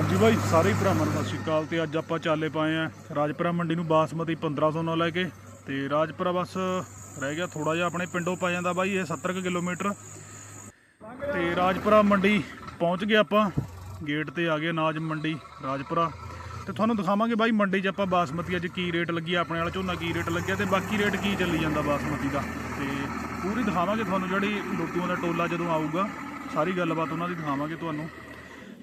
ਹਾਂਜੀ ਬਾਈ, ਸਾਰੇ ਭਰਾਵਾਂ ਨੂੰ ਸਤਿ ਸ਼੍ਰੀ ਅਕਾਲ ਤੇ ਅੱਜ ਆਪਾਂ ਚਾਲੇ ਪਾਏ ਆ ਰਾਜਪੁਰਾ ਮੰਡੀ ਨੂੰ ਬਾਸਮਤੀ 1500 ਨਾਲ ਲੈ ਕੇ ਤੇ ਰਾਜਪੁਰਾ ਬਸ ਰਹਿ ਗਿਆ ਥੋੜਾ ਜਿਹਾ, ਆਪਣੇ ਪਿੰਡੋਂ ਪੈ ਜਾਂਦਾ ਬਾਈ ਇਹ 70 ਕੁ ਕਿਲੋਮੀਟਰ। ਤੇ ਰਾਜਪੁਰਾ ਮੰਡੀ ਪਹੁੰਚ ਗਏ ਆਪਾਂ, ਗੇਟ ਤੇ ਆ ਗਏ ਅਨਾਜ ਮੰਡੀ ਰਾਜਪੁਰਾ। ਤੇ ਤੁਹਾਨੂੰ ਦਿਖਾਵਾਂਗੇ ਬਾਈ ਮੰਡੀ 'ਚ ਆਪਾਂ ਬਾਸਮਤੀ ਅੱਜ ਕੀ ਰੇਟ ਲੱਗੀ, ਆਪਣੇ ਵਾਲਾ ਝੋਨਾ ਕੀ ਰੇਟ ਲੱਗਿਆ ਤੇ ਬਾਕੀ ਰੇਟ ਕੀ ਚੱਲੀ ਜਾਂਦਾ ਬਾਸਮਤੀ ਦਾ। ਤੇ ਪੂਰੀ ਦਿਖਾਵਾਂਗੇ ਤੁਹਾਨੂੰ ਜਿਹੜੀ ਲੋਟੂਆਂ ਦਾ ਟੋਲਾ ਜਦੋਂ ਆਊਗਾ, ਸਾਰੀ ਗੱਲਬਾਤ ਉਹਨਾਂ ਦੀ ਦਿਖਾਵਾਂਗੇ ਤੁਹਾਨੂੰ।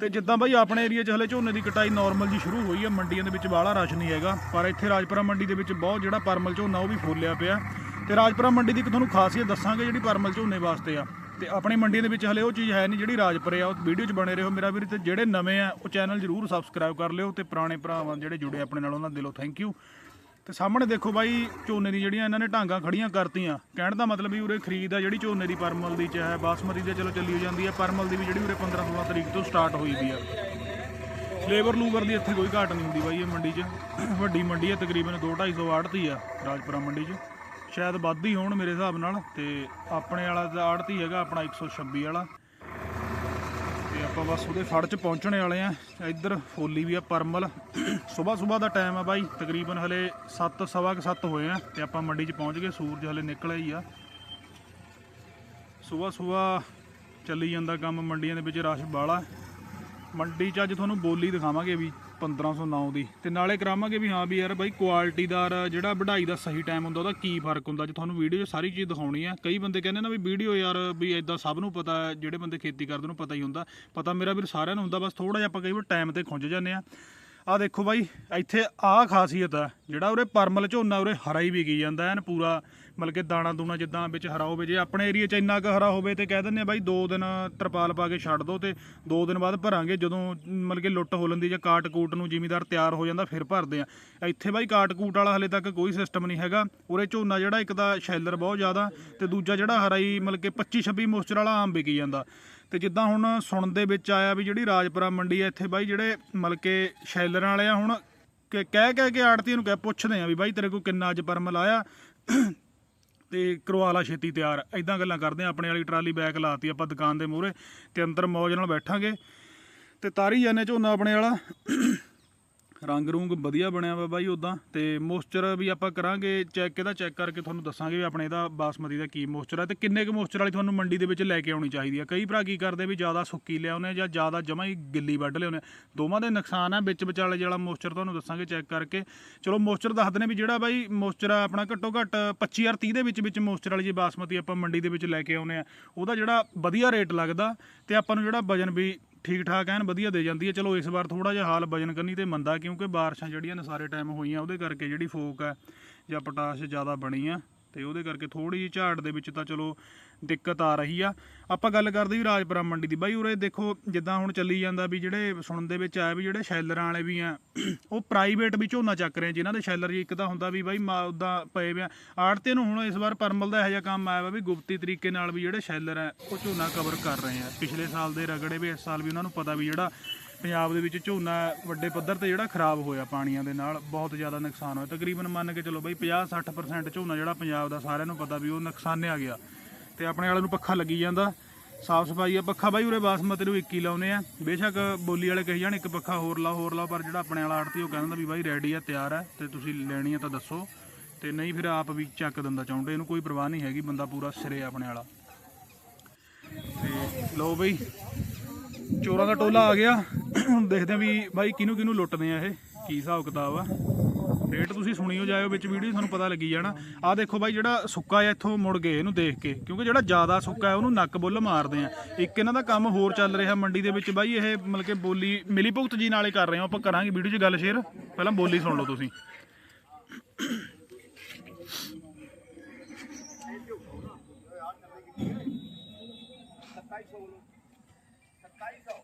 ਤੇ ਜਿੱਦਾਂ ਬਾਈ ਆਪਣੇ ਏਰੀਆ 'ਚ ਹਲੇ ਝੋਨੇ ਦੀ ਕਟਾਈ ਨਾਰਮਲ ਜੀ ਸ਼ੁਰੂ ਹੋਈ ਹੈ ਮੰਡੀਆਂ ਦੇ ਵਿੱਚ ਬਾਹਲਾ ਰਸ਼ ਨਹੀਂ ਹੈਗਾ। ਪਰ ਇੱਥੇ ਰਾਜਪੁਰਾ ਮੰਡੀ ਦੇ ਵਿੱਚ ਬਹੁਤ ਜਿਹੜਾ ਪਰਮਲ ਝੋਨਾ ਉਹ ਵੀ ਫੁੱਲਿਆ ਪਿਆ। ਤੇ ਰਾਜਪੁਰਾ ਮੰਡੀ ਦੀ ਇੱਕ ਤੁਹਾਨੂੰ ਖਾਸੀਅਤ ਦੱਸਾਂਗੇ ਜਿਹੜੀ ਪਰਮਲ ਝੋਨੇ ਵਾਸਤੇ ਆ। ਤੇ ਆਪਣੀ ਮੰਡੀ ਦੇ ਵਿੱਚ ਹਲੇ ਉਹ ਚੀਜ਼ ਹੈ ਨਹੀਂ ਜਿਹੜੀ ਰਾਜਪੁਰੇ ਆ, ਉਹ ਵੀਡੀਓ 'ਚ ਬਣੇ ਰਹੋ ਮੇਰਾ ਵੀਰ, ਤੇ ਜਿਹੜੇ ਨਵੇਂ ਆ, ਉਹ ਚੈਨਲ ਜਰੂਰ ਸਬਸਕ੍ਰਾਈਬ ਕਰ ਲਿਓ ਤੇ ਪੁਰਾਣੇ ਭਰਾਵਾਂ ਜਿਹੜੇ ਜੁੜੇ ਆਪਣੇ ਨਾਲ, ਉਹਨਾਂ ਦਿਲੋਂ ਥੈਂਕ ਯੂ ਤੇ ਸਾਹਮਣੇ ਦੇਖੋ ਬਾਈ, ਝੋਨੇ ਦੀ ਜਿਹੜੀਆਂ ਇਹਨਾਂ ਨੇ ਢਾਂਗਾ ਖੜੀਆਂ ਕਰਤੀਆਂ। ਕਹਿਣ ਦਾ ਮਤਲਬ ਵੀ ਉਰੇ ਖਰੀਦ ਆ ਜਿਹੜੀ ਝੋਨੇ ਦੀ, ਪਰਮਲ ਦੀ ਚਾਹੇ ਬਾਸਮਤੀ ਦੀ ਚਲੋ ਚੱਲੀ ਹੋ ਜਾਂਦੀ ਆ। ਪਰਮਲ ਦੀ ਵੀ ਜਿਹੜੀ ਉਰੇ 15 16 ਤਰੀਕ ਤੋਂ ਸਟਾਰਟ ਹੋਈ ਵੀ ਆ। ਲੇਬਰ ਲੂਬਰ ਦੀ ਇੱਥੇ ਕੋਈ ਘਾਟ ਨਹੀਂ ਹੁੰਦੀ ਬਾਈ ਇਹ ਮੰਡੀ 'ਚ। ਵੱਡੀ ਮੰਡੀ ਹੈ ਤਕਰੀਬਨ 2 250 ਆੜਤੀ ਆ ਰਾਜਪੁਰਾ ਮੰਡੀ 'ਚ। ਸ਼ਾਇਦ ਵੱਧ ਹੀ ਹੋਣ ਮੇਰੇ ਹਿਸਾਬ ਨਾਲ ਤੇ ਆਪਣੇ ਵਾਲਾ ਦਾ ਆੜਤੀ ਹੈਗਾ, ਆਪਣਾ 126 ਵਾਲਾ। ਆਪਾਂ ਬਸ ਉਹਦੇ ਫੜ 'ਚ ਪਹੁੰਚਣੇ ਵਾਲੇ ਆ। ਇੱਧਰ ਫੋਲੀ ਵੀ ਆ ਪਰਮਲ। ਸਵੇਰ ਸਵੇਰ ਦਾ ਟਾਈਮ ਆ ਬਾਈ। ਤਕਰੀਬਨ ਹਲੇ 7 ਸਵਾ ਕੁ 7 ਹੋਏ ਆ ਤੇ ਆਪਾਂ ਮੰਡੀ 'ਚ ਪਹੁੰਚ ਗਏ। ਸੂਰਜ ਹਲੇ ਨਿਕਲਿਆ ਹੀ ਆ। ਸਵੇਰ ਸਵੇਰ ਚੱਲੀ ਜਾਂਦਾ ਕੰਮ ਮੰਡੀਆਂ ਦੇ ਵਿੱਚ ਰਸ਼ ਬਾਲਾ ਮੰਡੀ 'ਚ ਅੱਜ ਤੁਹਾਨੂੰ ਬੋਲੀ ਦਿਖਾਵਾਂਗੇ ਵੀ 1509 ਦੀ। ਤੇ ਨਾਲੇ ਕਰਾਵਾਂਗੇ ਵੀ ਹਾਂ ਵੀ ਯਾਰ ਬਾਈ ਕੁਆਲਿਟੀਦਾਰ ਜਿਹੜਾ ਵਢਾਈ ਦਾ ਸਹੀ ਟਾਈਮ ਹੁੰਦਾ, ਉਹਦਾ ਕੀ ਫ਼ਰਕ ਹੁੰਦਾ? ਜੇ ਤੁਹਾਨੂੰ ਵੀਡੀਓ 'ਚ ਸਾਰੀ ਚੀਜ਼ ਦਿਖਾਉਣੀ ਆ, ਕਈ ਬੰਦੇ ਕਹਿੰਦੇ ਨਾ ਵੀ ਵੀਡੀਓ ਯਾਰ ਵੀ ਇਦਾਂ ਸਭ ਨੂੰ ਪਤਾ ਜਿਹੜੇ ਬੰਦੇ ਖੇਤੀ ਕਰਦੇ ਉਹਨੂੰ ਪਤਾ ਹੀ ਹੁੰਦਾ। ਪਤਾ ਮੇਰਾ ਵੀਰ ਸਾਰਿਆਂ ਨੂੰ ਹੁੰਦਾ, ਬਸ ਥੋੜਾ ਜਿਹਾ ਆਪਾਂ ਕਈ ਵਾਰ ਟਾਈਮ ਤੇ ਖੁੰਝ ਜਾਂਦੇ ਆ ਆ ਦੇਖੋ ਬਾਈ, ਇੱਥੇ ਆਹ ਖਾਸੀਅਤ ਆ ਜਿਹੜਾ ਉਰੇ ਪਰਮਲ ਝੋਨਾ ਉਰੇ ਹਰਾ ਹੀ ਵਿਕੀ ਜਾਂਦਾ, ਐਨ ਪੂਰਾ ਮਤਲਬ ਕਿ ਦਾਣਾ ਦੂਣਾ ਜਿੱਦਾਂ ਵਿੱਚ ਹਰਾ ਹੋਵੇ, ਜੇ ਆਪਣੇ ਏਰੀਆ 'ਚ ਇੰਨਾ ਕੁ ਹਰਾ ਹੋਵੇ ਤੇ ਕਹਿ ਦਿੰਦੇ ਆ ਬਾਈ 2 ਦਿਨ ਤਰਪਾਲ ਪਾ ਕੇ ਛੱਡ ਦੋ ਤੇ 2 ਦਿਨ ਬਾਅਦ ਭਰਾਂਗੇ, ਜਦੋਂ ਮਤਲਬ ਕਿ ਲੁੱਟ ਹੋ ਲੈਂਦੀ ਜਾਂ ਕਾਟ ਕੂਟ ਨੂੰ ਜ਼ਿਮੀਦਾਰ ਤਿਆਰ ਹੋ ਜਾਂਦਾ ਫਿਰ ਭਰਦੇ ਆ। ਇੱਥੇ ਬਾਈ ਕਾਟ ਕੂਟ ਵਾਲਾ ਹਲੇ ਤੱਕ ਕੋਈ ਸਿਸਟਮ ਨਹੀਂ ਹੈਗਾ, ਉਰੇ ਝੋਨਾ ਜਿਹੜਾ ਇੱਕ ਤਾਂ ਸ਼ੈਲਰ ਬਹੁਤ ਜ਼ਿਆਦਾ ਤੇ ਦੂਜਾ ਜਿਹੜਾ ਹਰਾਈ ਮਤਲਬ ਕਿ 25 26 ਮੋਸਚਰ ਵਾਲਾ ਆਮ ਵਿਕੀ ਜਾਂਦਾ। ਤੇ ਜਿੱਦਾਂ ਹੁਣ ਸੁਣਨ ਦੇ ਵਿੱਚ ਆਇਆ ਵੀ ਜਿਹੜੀ ਰਾਜਪੁਰਾ ਮੰਡੀ ਹੈ ਇੱਥੇ ਬਾਈ ਜਿਹੜੇ ਮਤਲਬ ਕਿ ਸ਼ੈਲਰਾਂ ਵਾਲੇ ਆ, ਹੁਣ ਕਿ ਕਹਿ ਕਹਿ ਕੇ ਆੜਤੀ ਨੂੰ ਕਹਿ ਪੁੱਛਦੇ ਆ ਵੀ ਬਾਈ ਤੇਰੇ ਕੋਲ ਕਿੰਨਾ ਅੱਜ ਪਰਮਲ ਆਇਆ ਤੇ ਕਰਵਾ ਲਾ ਛੇਤੀ ਤਿਆਰ। ਐਦਾਂ ਗੱਲਾਂ ਕਰਦੇ ਆ, ਆਪਣੇ ਵਾਲੀ ਟਰਾਲੀ ਬੈਕ ਲਾਤੀ ਆਪਾਂ ਦੁਕਾਨ ਦੇ ਮੂਹਰੇ ਤੇ ਅੰਦਰ ਮੌਜ ਨਾਲ ਬੈਠਾਂਗੇ। ਤੇ ਤਾਰੀ ਜਾਂਦੇ ਝੋਨਾ ਆਪਣੇ ਵਾਲਾ। ਰੰਗ ਰੂੰਗ ਵਧੀਆ ਬਣਿਆ ਵਾ ਬਾਈ ਉਦਾਂ ਤੇ ਮੋਇਸਚਰ ਵੀ ਆਪਾਂ ਕਰਾਂਗੇ ਚੈੱਕ ਇਹਦਾ ਚੈੱਕ ਕਰਕੇ ਤੁਹਾਨੂੰ ਦੱਸਾਂਗੇ ਵੀ ਆਪਣੇ ਇਹਦਾ ਬਾਸਮਤੀ ਦਾ ਕੀ ਮੋਇਸਚਰ ਹੈ ਤੇ ਕਿੰਨੇ ਕੁ ਮੋਇਸਚਰ ਵਾਲੀ ਤੁਹਾਨੂੰ ਮੰਡੀ ਦੇ ਵਿੱਚ ਲੈ ਕੇ ਆਉਣੀ ਚਾਹੀਦੀ ਹੈ ਕਈ ਭਰਾ ਕੀ ਕਰਦੇ ਵੀ ਜ਼ਿਆਦਾ ਸੁੱਕੀ ਲਿਆਉਨੇ ਜਾਂ ਜ਼ਿਆਦਾ ਜਮਾ ਹੀ ਗਿੱਲੀ ਵੱਢ ਲਿਆਉਨੇ ਦੋਵਾਂ ਦੇ ਨੁਕਸਾਨ ਹੈ ਵਿੱਚ ਵਿਚਾਲੇ ਜਿਹੜਾ ਮੋਇਸਚਰ ਤੁਹਾਨੂੰ ਦੱਸਾਂਗੇ ਚੈੱਕ ਕਰਕੇ। ਚਲੋ ਮੋਇਸਚਰ ਦੱਸਦੇ ਨੇ ਵੀ ਜਿਹੜਾ ਬਾਈ ਮੋਇਸਚਰ ਆ, ਆਪਣਾ ਘੱਟੋ ਘੱਟ 25 30 ਦੇ ਵਿੱਚ ਵਿੱਚ ਮੋਇਸਚਰ ਵਾਲੀ ਜੇ ਬਾਸਮਤੀ ਆਪਾਂ ਮੰਡੀ ਦੇ ਵਿੱਚ ਲੈ ਕੇ ਆਉਨੇ ਆ। ਉਹਦਾ ਜਿਹੜਾ ਵਧੀਆ ਰੇਟ ਲੱਗਦਾ, ਤੇ ਆਪਾਂ ਨੂੰ ਜਿਹੜਾ ਵਜਨ ਵੀ ਠੀਕ ਠਾਕ ਐਨ, ਵਧੀਆ ਦੇ ਜਾਂਦੀ ਹੈ ਚਲੋ, ਇਸ ਵਾਰ ਥੋੜਾ ਜਿਹਾ ਹਾਲ ਵਜਨ ਕਰਨੀ ਤੇ ਮੰਦਾ, ਕਿਉਂਕਿ ਬਾਰਿਸ਼ਾਂ ਜਿਹੜੀਆਂ ਨੇ ਸਾਰੇ ਟਾਈਮ ਹੋਈਆਂ ਉਹਦੇ ਕਰਕੇ ਜਿਹੜੀ ਫੋਕ ਹੈ ਜਾਂ ਪੋਟਾਸ਼ ਜ਼ਿਆਦਾ ਬਣੀ ਆ। ਤੇ ਉਹਦੇ ਕਰਕੇ ਥੋੜੀ ਜਿਹੀ ਝਾੜ ਦੇ ਵਿੱਚ ਤਾਂ ਚਲੋ ਦਿੱਕਤ ਆ ਰਹੀ ਆ। ਆਪਾਂ ਗੱਲ ਕਰਦੇ ਵੀ ਰਾਜਪੁਰਾ ਮੰਡੀ ਦੀ। ਬਾਈ ਉਰੇ ਦੇਖੋ ਜਿੱਦਾਂ ਹੁਣ ਚੱਲੀ ਜਾਂਦਾ ਵੀ ਜਿਹੜੇ ਸੁਣਨ ਦੇ ਵਿੱਚ ਆਇਆ ਵੀ ਜਿਹੜੇ ਸ਼ੈਲਰਾਂ ਵਾਲੇ ਵੀ ਆ ਉਹ ਪ੍ਰਾਈਵੇਟ ਵੀ ਝੋਨਾ ਚੱਕ ਰਹੇ ਆ, ਜਿਨ੍ਹਾਂ ਦੇ ਸ਼ੈਲਰ ਜੀ ਇੱਕ ਤਾਂ ਹੁੰਦਾ ਵੀ ਬਾਈ ਮਾ ਉਦਾਂ ਪਏ ਪਿਆ ਆੜਤੇ ਨੂੰ ਹੁਣ ਇਸ ਵਾਰ ਪਰਮਲ ਦਾ ਇਹੋ ਜਿਹਾ ਕੰਮ ਆਇਆ ਵਾ ਵੀ ਗੁਪਤੀ ਤਰੀਕੇ ਨਾਲ ਵੀ ਜਿਹੜੇ ਸ਼ੈਲਰ ਆ ਉਹ ਝੋਨਾ ਕਵਰ ਕਰ ਰਹੇ ਆ। ਪਿਛਲੇ ਸਾਲ ਦੇ ਰਗੜੇ ਵੀ ਇਸ ਸਾਲ ਵੀ ਉਹਨਾਂ ਨੂੰ ਪਤਾ ਵੀ ਜਿਹੜਾ ਪੰਜਾਬ ਦੇ ਵਿੱਚ ਝੋਨਾ ਵੱਡੇ ਪੱਧਰ ਤੇ ਜਿਹੜਾ ਖਰਾਬ ਹੋਇਆ ਪਾਣੀਆਂ ਦੇ ਨਾਲ, ਬਹੁਤ ਜ਼ਿਆਦਾ ਨੁਕਸਾਨ ਹੋਇਆ। ਤਕਰੀਬਨ ਮੰਨ ਕੇ ਚਲੋ ਬਈ 50-60% ਝੋਨਾ ਜਿਹੜਾ ਪੰਜਾਬ ਦਾ ਸਾਰਿਆਂ ਨੂੰ ਪਤਾ ਵੀ ਉਹ ਨੁਕਸਾਨਿਆ ਗਿਆ। ਤੇ ਆਪਣੇ ਵਾਲੇ ਨੂੰ ਪੱਖਾ ਲੱਗੀ ਜਾਂਦਾ। ਸਾਫ਼ ਸਫ਼ਾਈ ਆ, ਪੱਖਾ ਬਾਈ ਉਰੇ ਬਾਸਮਤੀ ਨੂੰ ਇੱਕ ਹੀ ਲਾਉਨੇ ਆ। ਬੇਸ਼ੱਕ ਬੋਲੀ ਵਾਲੇ ਕਹੀ ਜਾਣ, ਇੱਕ ਪੱਖਾ ਹੋਰ ਲਾ ਹੋਰ ਲਾ ਪਰ ਜਿਹੜਾ ਆਪਣੇ ਵਾਲਾ ਆੜਤੀ ਉਹ ਕਹਿੰਦਾ ਵੀ ਬਾਈ ਰੈਡੀ ਆ, ਤਿਆਰ ਆ, ਤੇ ਤੁਸੀਂ ਲੈਣੀ ਆ ਤਾਂ ਦੱਸੋ। ਤੇ ਨਹੀਂ ਫਿਰ ਆਪ ਵੀ ਚੱਕ ਦਿੰਦਾ ਚਾਹੁੰਦੇ, ਇਹਨੂੰ ਕੋਈ ਪਰਵਾਹ ਨਹੀਂ ਹੈਗੀ, ਬੰਦਾ ਪੂਰਾ ਸਿਰੇ ਆ ਆਪਣੇ ਵਾਲਾ। ਤੇ ਲਓ ਬਈ, ਚੋਰਾਂ ਦਾ ਟੋਲਾ ਆ ਗਿਆ। ਦੇਖਦੇ ਆ ਵੀ ਬਾਈ ਕਿਹਨੂੰ ਕਿਹਨੂੰ ਲੁੱਟਦੇ ਆ ਇਹ, ਕੀ ਹਿਸਾਬ ਕਿਤਾਬ ਆ। ਰੇਟ ਤੁਸੀਂ ਸੁਣੀ ਹੋ ਜਾਇਓ ਵਿੱਚ ਵੀਡੀਓ ਤੁਹਾਨੂੰ ਪਤਾ ਲੱਗੀ ਜਾਣਾ। ਆ ਦੇਖੋ ਬਾਈ ਜਿਹੜਾ ਸੁੱਕਾ ਆ ਇੱਥੋਂ ਮੁੜ ਗਏ ਇਹਨੂੰ ਦੇਖ ਕੇ, ਕਿਉਂਕਿ ਜਿਹੜਾ ਜ਼ਿਆਦਾ ਸੁੱਕਾ ਹੈ ਉਹਨੂੰ ਨੱਕ ਬੁੱਲ ਮਾਰਦੇ ਆ। ਇੱਕ ਇਹਨਾਂ ਦਾ ਕੰਮ ਹੋਰ ਚੱਲ ਰਿਹਾ ਮੰਡੀ ਦੇ ਵਿੱਚ ਬਾਈ, ਇਹ ਮਤਲਬ ਕਿ ਬੋਲੀ ਮਿਲੀ ਭੁਗਤ ਜੀ ਨਾਲੇ ਕਰ ਰਹੇ ਹਾਂ, ਆਪਾਂ ਕਰਾਂਗੇ ਵੀਡੀਓ 'ਚ ਗੱਲ ਸ਼ੇਅਰ ਪਹਿਲਾਂ ਬੋਲੀ ਸੁਣ ਲਓ ਤੁਸੀਂ। ਸਤਾਈ ਸੌ।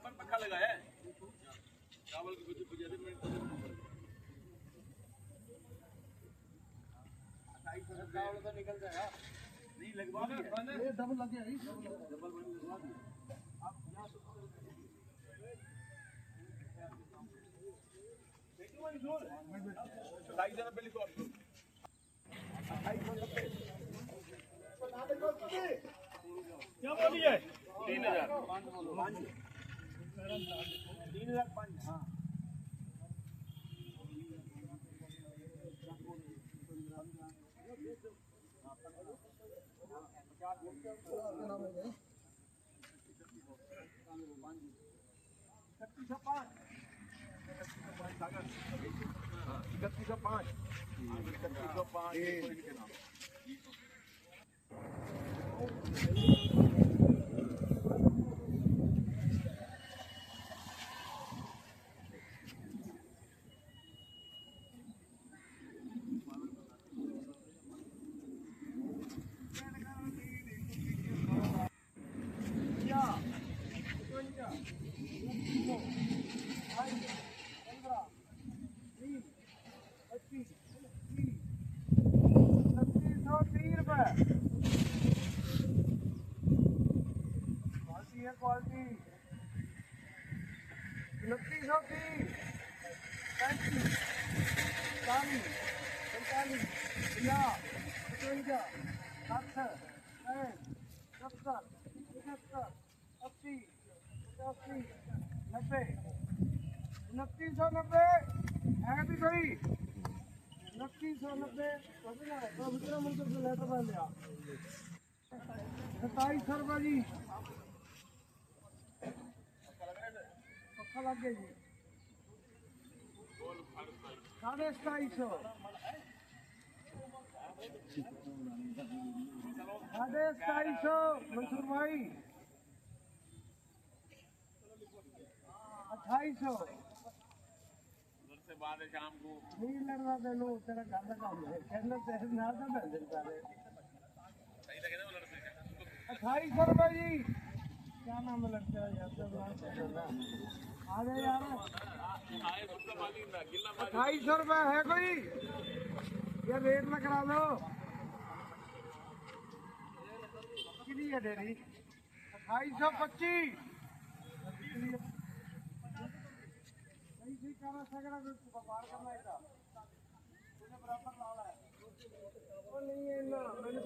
डबल पंखा लगाया है। चावल की कुछ बुझे दिन चावल तो निकल जाएगा। नहीं लगवा ये डबल लग गया डबल लगवा दिया। आप यहाँ ढाई सौ रुपये लिखो आप लोग। ढाई सौ रुपये क्या बोलिए तीन हज़ार। तीन हज़ार पाँच। हाँ इकतीस सौ पाँच। इकतीस सौ पाँच इकतीस सौ पाँच के नाम क्वालिटी उनतीस सौ तीस पैंतीस चालीस पैंतालीस पचास पचवंजा पैंठ सत्तर पचहत्तर अस्सी पचासी नब्बे उनतीस सौ नब्बे है भी कोई उनतीस सौ नब्बे दूसरा मंत्र से लेटर बन सताईस सौ रुपये जी पक्का लग गया जी साढ़े सताईस सौ साढ़े सताईस सौ मंसूर भाई अट्ठाईस सौ से बाद शाम को नहीं लड़ना तेनू तेरा घर का काम है कहना तेरे नाल का बन जाता है सही लगे ना वो लड़के अट्ठाईस सौ रुपये जी क्या नाम है लड़के का यार अट्ठाईस सौ रुपये है कोई? ये रेट में करा दो कितनी डेरी? अट्ठाईस सौ पच्चीस। करना है बराबर लाला है। वो नहीं ना, मैंने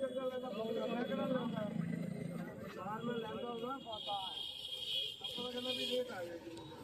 लगा मैं भी आ गया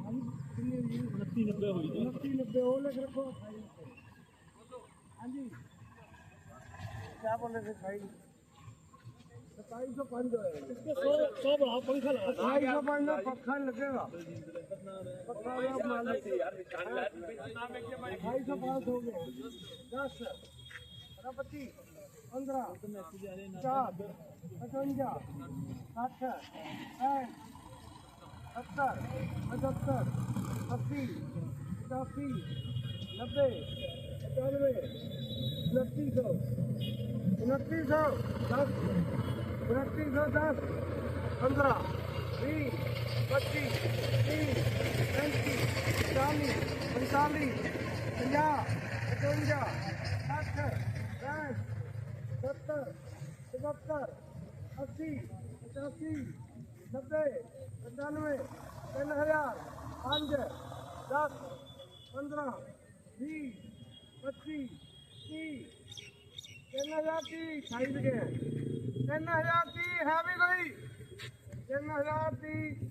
2990 ਹੋਈ 2990 ਉਹ ਲਿਖ ਰੱਖੋ ਹਾਂਜੀ ਕੀ ਬੋਲੇ ਸੀ ਭਾਈ 2705 ਹੋਇਆ 100 ਬੜਾ ਪੰਖਾ ਲਗਾ 2705 ਦਾ ਪੱਖਾ ਲੱਗੇਗਾ ਪੱਖਾ ਦਾ ਮਾਲ ਸੀ ਯਾਰ ਨਿਸ਼ਾਨ ਲਾ 2705 ਹੋ ਗਿਆ 10 ਰਪਤੀ 15 4 55 60 70 75 ਅੱਸੀ, ਪਚਾਸੀ, ਨੱਬੇ ਪਚਾਨਵੇਂ ਉਨੱਤੀ ਸੌ ਉਨੱਤੀ ਸੌ ਦਸ, ਉਨੱਤੀ ਸੌ ਦਸ, ਪੰਦਰਾਂ, ਵੀਹ, ਪੱਚੀ, ਤੀਹ, ਪੈਂਤੀ, ਚਾਲੀ, ਪੰਤਾਲੀ, ਪੰਜਾਹ ਪਚਵੰਜਾ ਸੱਠ ਪੈਂਠ ਸੱਤਰ ਸਤੱਤਰ ਅੱਸੀ, ਪਚਾਸੀ, ਨੱਬੇ ਪਚਾਨਵੇਂ ਤਿੰਨ ਹਜ਼ਾਰ। पाँच दस पंद्रह बीस पच्चीस तीस तीन हज़ार तीस ढाई बिके तीन हज़ार तीस है भी कोई तीन हज़ार तीस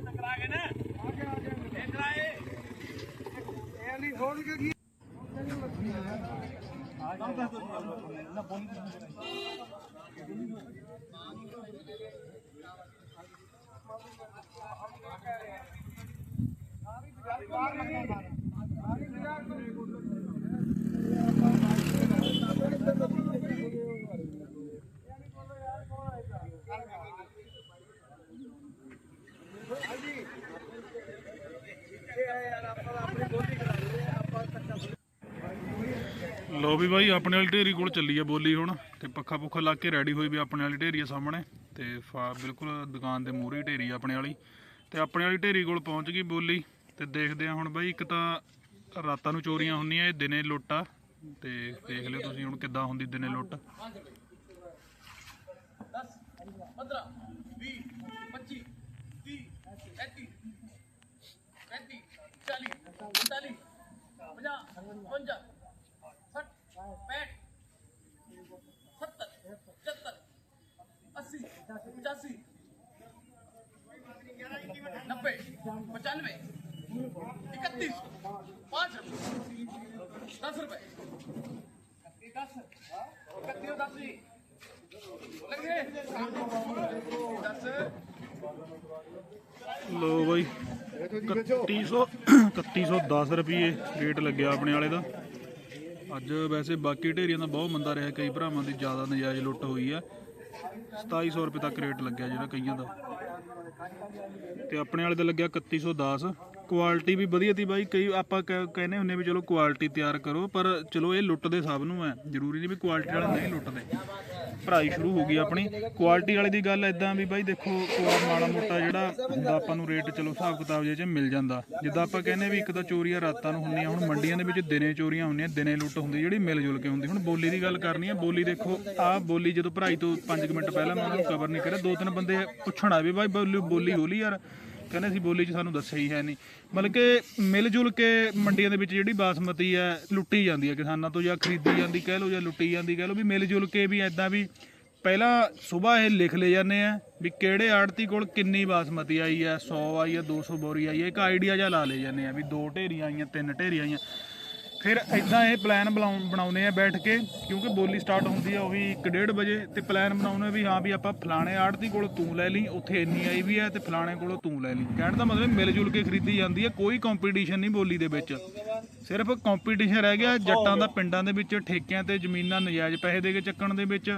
ना के ना बोल ਲੋ ਵੀ ਬਾਈ, ਆਪਣੇ ਵਾਲੀ ਢੇਰੀ ਕੋਲ ਚੱਲੀ ਆ ਬੋਲੀ ਹੁਣ, ਤੇ ਪੱਖਾ ਪੁੱਖਾ ਲਾ ਕੇ ਰੈਡੀ ਹੋਈ ਵੀ ਆਪਣੇ ਵਾਲੀ ਢੇਰੀ ਆ ਸਾਹਮਣੇ। ਤੇ ਫਾ ਬਿਲਕੁਲ ਦੁਕਾਨ ਦੇ ਮੂਹਰੇ ਢੇਰੀ ਆਪਣੇ ਵਾਲੀ। ਤੇ ਆਪਣੇ ਵਾਲੀ ਢੇਰੀ ਕੋਲ ਪਹੁੰਚ ਗਈ ਬੋਲੀ ਤੇ ਦੇਖਦੇ ਆ ਹੁਣ ਬਾਈ, ਇੱਕ ਤਾਂ ਰਾਤਾਂ ਨੂੰ ਚੋਰੀਆਂ ਹੁੰਦੀਆਂ, ਇਹ ਦਿਨੇ ਲੁੱਟ ਤੇ ਦੇਖ ਲਿਓ ਤੁਸੀਂ ਹੁਣ ਕਿੱਦਾਂ ਹੁੰਦੀ ਦਿਨੇ ਲੁੱਟ। 15 20 25 30 35 35 40 45 50 55 60 65 70 75 80 85 नब्बे पचानवे इकतीस पाँच दस रुपए दस इकतीस दस जी लगे दस ਲੋ ਬਾਈ 3100 3110 ਰੁਪਏ ਰੇਟ ਲੱਗਿਆ ਆਪਣੇ ਵਾਲੇ ਦਾ ਅੱਜ ਵੈਸੇ ਬਾਕੀ ਢੇਰੀਆਂ ਦਾ ਬਹੁਤ ਮੰਦਾ ਰਿਹਾ ਕਈ ਭਰਾਵਾਂ ਦੀ ਜ਼ਿਆਦਾ ਨਜਾਇਜ਼ ਲੁੱਟ ਹੋਈ ਆ 2700 ਰੁਪਏ ਤੱਕ ਰੇਟ ਲੱਗਿਆ ਜਿਹੜਾ ਕਈਆਂ ਦਾ। ਤੇ ਆਪਣੇ ਵਾਲੇ ਦਾ ਲੱਗਿਆ 3110 ਕੁਆਲਿਟੀ ਵੀ ਵਧੀਆ ਤੀ ਬਾਈ। ਕਈ ਆਪਾਂ ਕ, ਕਹਿੰਦੇ ਹੁੰਨੇ ਵੀ ਚਲੋ ਕੁਆਲਿਟੀ ਤਿਆਰ ਕਰੋ, ਪਰ ਚਲੋ ਇਹ ਲੁੱਟਦੇ ਸਭ ਨੂੰ ਹੈ ਜ਼ਰੂਰੀ ਨਹੀਂ ਵੀ ਕੁਆਲਿਟੀ ਵਾਲੇ ਨਹੀਂ ਲੁੱਟਦੇ। ਭਰਾਈ ਸ਼ੁਰੂ ਹੋ ਗਈ ਆਪਣੀ। ਕੁਆਲਿਟੀ ਵਾਲੇ ਦੀ ਗੱਲ ਐਦਾਂ ਵੀ ਬਾਈ ਦੇਖੋ ਕੁਆ ਮਾੜਾ ਮੋਟਾ ਜਿਹੜਾ ਹੁੰਦਾ ਆਪਾਂ ਨੂੰ ਰੇਟ ਚਲੋ ਹਿਸਾਬ ਕਿਤਾਬ ਜੇ ਚ ਮਿਲ ਜਾਂਦਾ। ਜਿੱਦਾਂ ਆਪਾਂ ਕਹਿੰਦੇ ਵੀ ਇੱਕ ਤਾਂ ਚੋਰੀਆਂ ਰਾਤਾਂ ਨੂੰ ਹੁੰਦੀਆਂ, ਹੁਣ ਮੰਡੀਆਂ ਦੇ ਵਿੱਚ ਦਿਨੇ ਚੋਰੀਆਂ ਹੁੰਦੀਆਂ, ਦਿਨੇ ਲੁੱਟ ਹੁੰਦੀ ਜਿਹੜੀ ਮਿਲ ਜੁਲ ਕੇ ਹੁੰਦੀ। ਹੁਣ ਬੋਲੀ ਦੀ ਗੱਲ ਕਰਨੀ ਹੈ ਬੋਲੀ ਦੇਖੋ ਆਹ ਬੋਲੀ ਜਦੋਂ ਭਰਾਈ ਤੋਂ 5 ਮਿੰਟ ਪਹਿਲਾਂ ਮੈਂ ਉਹਨਾਂ ਨੂੰ ਕਵਰ ਨਹੀਂ ਕਰਿਆ, ਦੋ ਤਿੰਨ ਬੰਦੇ ਪੁੱਛਣ ਆਏ ਵੀ ਬਾਈ ਬੋਲੀ ਬੋਲੀ ਹੋਲੀ ਯਾਰ। ਕਹਿੰਦੇ ਅਸੀਂ ਬੋਲੀ 'ਚ ਸਾਨੂੰ ਦੱਸਿਆ ਹੀ ਹੈ ਨਹੀਂ। ਮਤਲਬ ਕਿ ਮਿਲ ਜੁਲ ਕੇ ਮੰਡੀਆਂ ਦੇ ਵਿੱਚ ਜਿਹੜੀ ਬਾਸਮਤੀ ਹੈ, ਲੁੱਟੀ ਜਾਂਦੀ ਹੈ ਕਿਸਾਨਾਂ ਤੋਂ ਜਾਂ ਖਰੀਦੀ ਜਾਂਦੀ ਕਹਿ ਲਓ ਜਾਂ ਲੁੱਟੀ ਜਾਂਦੀ ਕਹਿ ਲਓ ਵੀ ਮਿਲ ਜੁਲ ਕੇ ਵੀ ਐਦਾਂ ਵੀ ਪਹਿਲਾਂ ਸਵੇਰ ਇਹ ਲਿਖ ਲੈ ਜਾਂਦੇ ਆ ਵੀ ਕਿਹੜੇ ਆੜਤੀ ਕੋਲ ਕਿੰਨੀ ਬਾਸਮਤੀ ਆਈ ਹੈ 100 ਆਈ ਹੈ 200 ਬੋਰੀ ਆਈ ਹੈ, ਇੱਕ ਆਈਡੀਆ ਜਿਹਾ ਲਾ ਲੈ ਜਾਂਦੇ ਆ ਵੀ ਦੋ ਢੇਰੀਆਂ ਆਈਆਂ, ਤਿੰਨ ਢੇਰੀਆਂ ਆਈਆਂ। ਫਿਰ ਇਦਾਂ ਇਹ ਪਲਾਨ ਬਣਾਉਨੇ ਆ ਬੈਠ ਕੇ, ਕਿਉਂਕਿ ਬੋਲੀ ਸਟਾਰਟ ਹੁੰਦੀ ਆ ਉਹੀ ਵੀ 1:30 ਵਜੇ ਤੇ ਪਲਾਨ ਬਣਾਉਨੇ ਵੀ ਹਾਂ ਵੀ ਆਪਾਂ ਫਲਾਣੇ ਆੜਤੀ ਕੋਲ ਤੂੰ ਲੈ ਲਈ, ਉੱਥੇ ਇੰਨੀ ਆਈ ਵੀ ਹੈ ਤੇ ਫਲਾਣੇ ਕੋਲੋਂ ਤੂੰ ਲੈ ਲਈ। ਕਹਿਣ ਦਾ ਮਤਲਬ ਮਿਲ ਜੁਲ ਕੇ ਖਰੀਦੀ ਜਾਂਦੀ ਹੈ, ਕੋਈ ਕੰਪੀਟੀਸ਼ਨ ਨਹੀਂ ਬੋਲੀ ਦੇ ਵਿੱਚ। ਸਿਰਫ ਕੰਪੀਟੀਸ਼ਨ ਰਹਿ ਗਿਆ ਜੱਟਾਂ ਦਾ ਪਿੰਡਾਂ ਦੇ ਵਿੱਚ, ਠੇਕਿਆਂ ਤੇ ਜ਼ਮੀਨਾਂ, ਨਜਾਇਜ਼ ਪੈਸੇ ਦੇ ਕੇ ਚੱਕਣ ਦੇ ਵਿੱਚ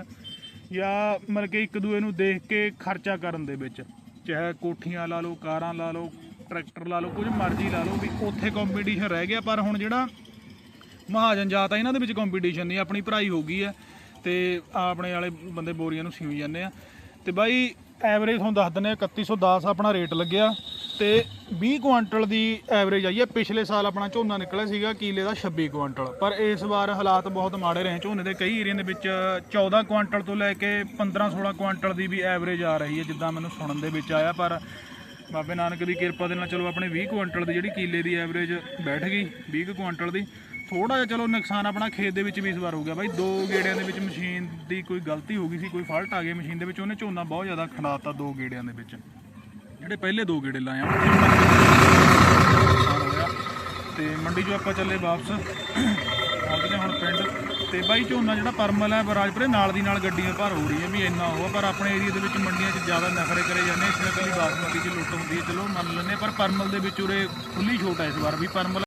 ਜਾਂ ਮਤਲਬ ਕਿ ਇੱਕ ਦੂਏ ਨੂੰ ਦੇਖ ਕੇ ਖਰਚਾ ਕਰਨ ਦੇ ਵਿੱਚ। ਚਾਹੇ ਕੋਠੀਆਂ ਲਾ ਲਓ, ਕਾਰਾਂ ਲਾ ਲਓ, ਟਰੈਕਟਰ ਲਾ ਲਓ, ਕੁਝ ਮਰਜ਼ੀ ਲਾ ਲਓ ਵੀ ਉੱਥੇ ਕੰਪੀਟੀਸ਼ਨ ਰਹਿ ਗਿਆ, ਪਰ ਹੁਣ ਜਿਹੜਾ ਮਹਾਜਨ ਜਾਤ ਆ, ਇਹਨਾਂ ਦੇ ਵਿੱਚ ਕੰਪੀਟੀਸ਼ਨ ਨਹੀਂ, ਆਪਣੀ ਭਰਾਈ ਹੋ ਗਈ ਹੈ ਤੇ ਆਪਣੇ ਵਾਲੇ ਬੰਦੇ ਬੋਰੀਆਂ ਨੂੰ ਸੀਵੀ ਜਾਂਦੇ ਆ। ਤੇ ਬਾਈ ਐਵਰੇਜ ਤੁਹਾਨੂੰ ਦੱਸ ਦਿੰਦੇ ਆ 3110 ਆਪਣਾ ਰੇਟ ਲੱਗਿਆ ਤੇ 20 ਕੁਆਂਟਲ ਦੀ ਐਵਰੇਜ ਆਈ ਹੈ ਪਿਛਲੇ ਸਾਲ ਆਪਣਾ ਝੋਨਾ ਨਿਕਲਿਆ ਸੀਗਾ ਕੀਲੇ ਦਾ 26 ਕੁਆਂਟਲ। ਪਰ ਇਸ ਵਾਰ ਹਾਲਾਤ ਬਹੁਤ ਮਾੜੇ ਰਹੇ ਝੋਨੇ ਦੇ। ਕਈ ਏਰੀਆ ਦੇ ਵਿੱਚ 14 ਕੁਆਂਟਲ ਤੋਂ ਲੈ ਕੇ 15 16 ਕੁਆਂਟਲ ਦੀ ਵੀ ਐਵਰੇਜ ਆ ਰਹੀ ਹੈ ਜਿੱਦਾਂ ਮੈਨੂੰ ਸੁਣਨ ਦੇ ਵਿੱਚ ਆਇਆ। ਪਰ ਬਾਬੇ ਨਾਨਕ ਦੀ ਕਿਰਪਾ ਦੇ ਨਾਲ ਚਲੋ ਆਪਣੇ 20 ਕੁਆਂਟਲ ਦੀ ਜਿਹੜੀ ਕੀਲੇ ਦੀ ਐਵਰੇਜ ਬੈਠ ਗਈ 20 ਕੁ ਕੁਆਂਟਲ ਦੀ। ਥੋੜਾ ਜਿਹਾ ਚਲੋ ਨੁਕਸਾਨ ਆਪਣਾ ਖੇਤ ਦੇ ਵਿੱਚ ਵੀ ਇਸ ਵਾਰ ਹੋ ਗਿਆ ਬਾਈ। ਦੋ ਗੇੜਿਆਂ ਦੇ ਵਿੱਚ ਮਸ਼ੀਨ ਦੀ ਕੋਈ ਗਲਤੀ ਹੋ ਗਈ ਸੀ ਕੋਈ ਫਾਲਟ ਆ ਗਿਆ ਮਸ਼ੀਨ ਦੇ ਵਿੱਚ ਉਹਨੇ ਝੋਨਾ ਬਹੁਤ ਜ਼ਿਆਦਾ ਖੰਡਾਤਾ ਦੋ ਗੇੜਿਆਂ ਦੇ ਵਿੱਚ। ਜਿਹੜੇ ਪਹਿਲੇ ਦੋ ਗੇੜੇ ਲਾਏ ਆ ਤੇ ਮੰਡੀ 'ਚੋਂ ਆਪਾਂ ਚੱਲੇ ਵਾਪਸ। ਪਹੁੰਚਦੇ ਹੁਣ ਪਿੰਡ। ਤੇ ਬਾਈ ਝੋਨਾ ਜਿਹੜਾ ਪਰਮਲ ਹੈ ਬਰਾਜਪੁਰੇ ਨਾਲ ਦੀ ਨਾਲ ਗੱਡੀਆਂ ਭਰ ਹੋ ਰਹੀਆਂ ਵੀ ਇੰਨਾ ਉਹ ਪਰ ਆਪਣੇ ਏਰੀਆ ਦੇ ਵਿੱਚ ਮੰਡੀਆਂ 'ਚ ਜ਼ਿਆਦਾ ਨਖਰੇ ਕਰੇ ਜਾਂਦੇ ਇਸ ਕਰਕੇ ਬਾਸਮਤੀ 'ਚ ਲੁੱਟ ਹੁੰਦੀ ਹੈ। ਚਲੋ ਮੰਨ ਲੈਂਦੇ ਹਾਂ, ਪਰ ਪਰਮਲ ਦੇ ਵਿੱਚ ਉਰੇ ਖੁੱਲੀ ਛੋਟ ਹੈ ਇਸ ਵਾਰ ਵੀ। ਪਰਮਲ